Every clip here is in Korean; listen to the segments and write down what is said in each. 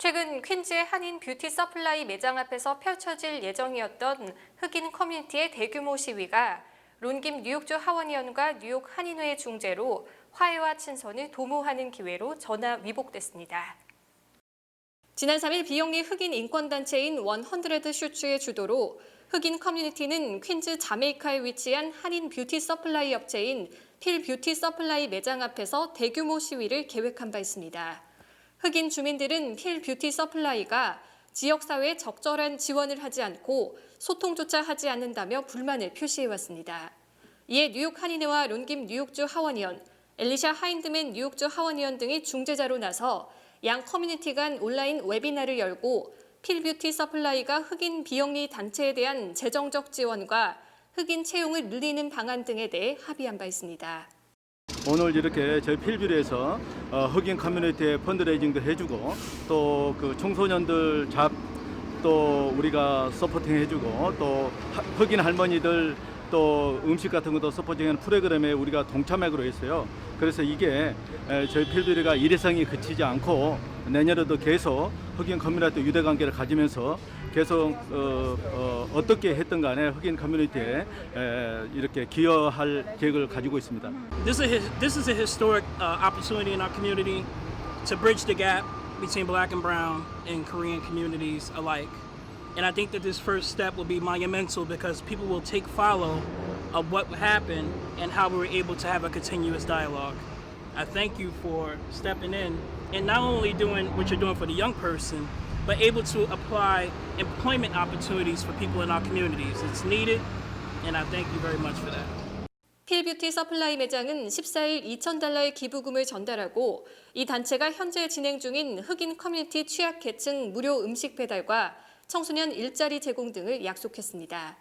최근 퀸즈의 한인 뷰티 서플라이 매장 앞에서 펼쳐질 예정이었던 흑인 커뮤니티의 대규모 시위가 론김 뉴욕주 하원의원과 뉴욕 한인회 중재로 화해와 친선을 도모하는 기회로 전화 위복됐습니다. 지난 3일 비영리 흑인 인권단체인 100 슈츠의 주도로 흑인 커뮤니티는 퀸즈 자메이카에 위치한 한인 뷰티 서플라이 업체인 필 뷰티 서플라이 매장 앞에서 대규모 시위를 계획한 바 있습니다. 흑인 주민들은 필 뷰티 서플라이가 지역사회에 적절한 지원을 하지 않고 소통조차 하지 않는다며 불만을 표시해왔습니다. 이에 뉴욕 한인회와 론김 뉴욕주 하원의원, 엘리샤 하인드맨 뉴욕주 하원의원 등이 중재자로 나서 양 커뮤니티 간 온라인 웨비나를 열고 필뷰티 서플라이가 흑인 비영리 단체에 대한 재정적 지원과 흑인 채용을 늘리는 방안 등에 대해 합의한 바 있습니다. 오늘 이렇게 저희 필뷰리에서 어, 흑인 커뮤니티에 펀드레이징도 해주고 또 그 청소년들 잡 또 우리가 서포팅 해주고 또 하- 흑인 할머니들 또 음식 같은 것도 서포팅하는 프로그램에 우리가 동참하기로 했어요. 그래서 이게 에, 저희 필뷰리가 일회성이 그치지 않고 내년에도 계속 흑인 커뮤니티 유대 관계를 가지면서 계속 어, 어, 떻게 했던 간에 흑인 커뮤니티에 에, 이렇게 기여할 계획을 가지고 있습니다. This is a, his- this is a historic uh, opportunity in our community to bridge the gap between black and brown and Korean communities alike. And I think that this first step will be monumental because people will take follow of what happened and how we were able to have a continuous dialogue. I thank you for stepping in and not only doing what you're doing for the young person, but able to apply employment opportunities for people in our communities. It's needed, and I thank you very much for that. 필뷰티 서플라이 매장은 14일 2,000달러의 기부금을 전달하고 이 단체가 현재 진행 중인 흑인 커뮤니티 취약계층 무료 음식 배달과 청소년 일자리 제공 등을 약속했습니다.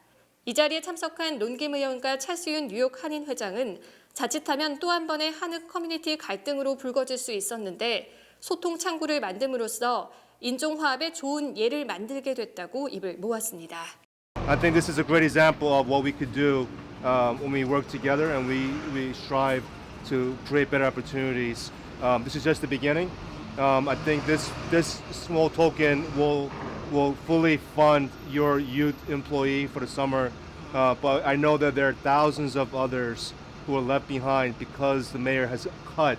이 자리에 참석한 론김 의원과 차수윤 뉴욕 한인 회장은 자칫하면 또 한 번의 한흑 커뮤니티 갈등으로 불거질 수 있었는데 소통 창구를 만듦으로써 인종 화합의 좋은 예를 만들게 됐다고 입을 모았습니다. I think this is a great example of what we could do um, when we work together and we, we strive to create better opportunities. Um, this is just the beginning. Um, I think this this small token will will fully fund your youth employee for the summer, uh, but I know that there are thousands of others who are left behind because the mayor has cut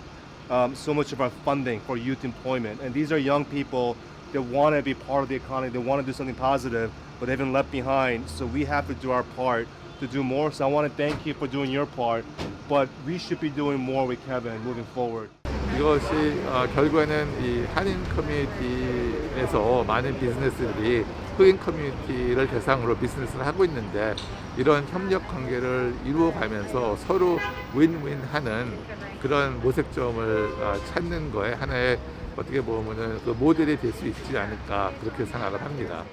um, so much of our funding for youth employment. And these are young people that want to be part of the economy, they want to do something positive, but they've been left behind. So we have to do our part to do more. So I want to thank you for doing your part, but we should be doing more with Kevin moving forward. 이것이 어, 결국에는 이 한인 커뮤니티에서 많은 비즈니스들이 흑인 커뮤니티를 대상으로 비즈니스를 하고 있는데 이런 협력 관계를 이루어가면서 서로 윈윈하는 그런 모색점을 어, 찾는 거에 하나의 어떻게 보면은 그 모델이 될 수 있지 않을까 그렇게 생각을 합니다.